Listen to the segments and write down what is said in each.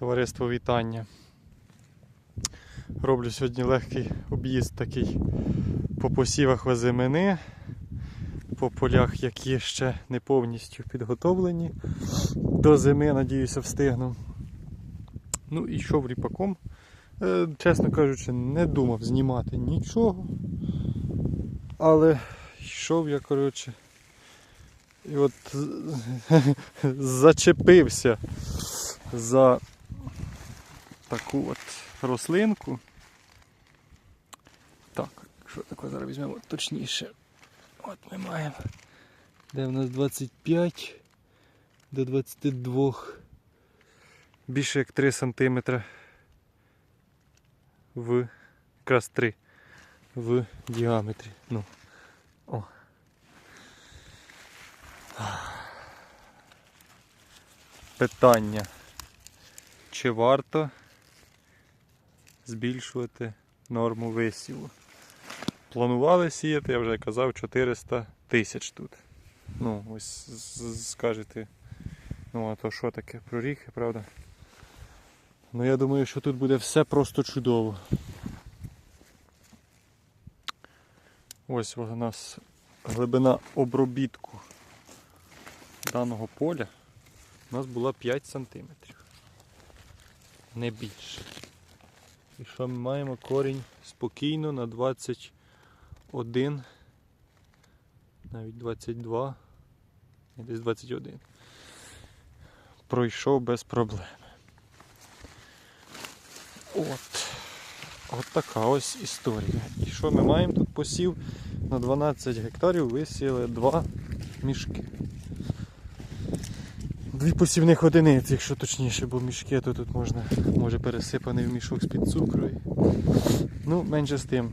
Товариство вітання. Роблю сьогодні легкий об'їзд такий по посівах озимини, по полях, які ще не повністю підготовлені. До зими, надіюся, встигну. Ну і йшов ріпаком. Е, Чесно кажучи, не думав знімати нічого. Але йшов я, коротше, і от зачепився за таку от рослинку. Так, що таке зараз візьмемо точніше. От ми маємо. Де в нас 25 до 22. Більше як 3 см в якраз 3 в діаметрі. Ну. О. Питання. Чи варто збільшувати норму висіву? Планували сіяти, я вже казав, 400 тисяч тут. Ну, ось скажете, ну а то що таке? Проріхи, правда? Ну я думаю, що тут буде все просто чудово. Ось у нас глибина обробітку даного поля у нас була 5 сантиметрів. Не більше. І що ми маємо корінь спокійно на 21, навіть 22, десь 21. Пройшов без проблем. От. От така ось історія. І що ми маємо тут посів? На 12 гектарів висіяли два мішки. Дві посівних одиниць, якщо точніше, бо мішки то тут можна, може пересипаний в мішок з-під цукру. Ну, менше з тим.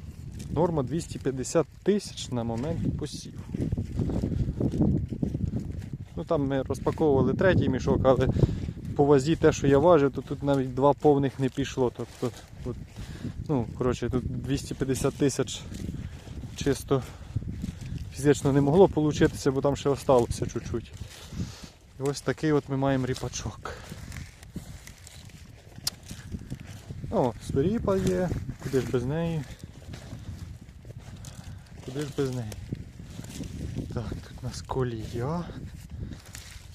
Норма 250 тисяч на момент посіву. Ну там ми розпаковували третій мішок, але по вазі те, що я важив, то тут навіть два повних не пішло. Тобто, от, ну, коротше, тут 250 тисяч чисто фізично не могло получитися, бо там ще осталося чуть-чуть. І ось такий от ми маємо ріпачок. О, сторіпа є, куди ж без неї. Куди ж без неї? Так, тут у нас колія.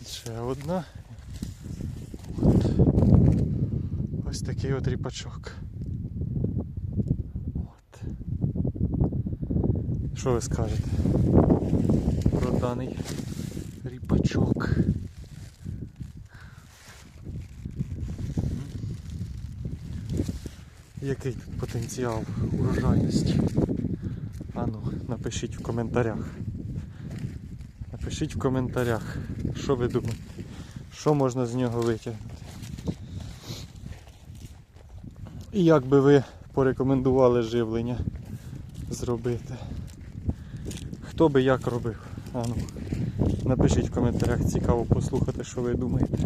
Ще одна. От. Ось такий от ріпачок. От. Що ви скажете про даний ріпачок? Який тут потенціал урожайності? Ану, напишіть в коментарях. Напишіть в коментарях, що ви думаєте, що можна з нього витягнути. І як би ви порекомендували живлення зробити? Хто би як робив? Ану, напишіть в коментарях, цікаво послухати, що ви думаєте.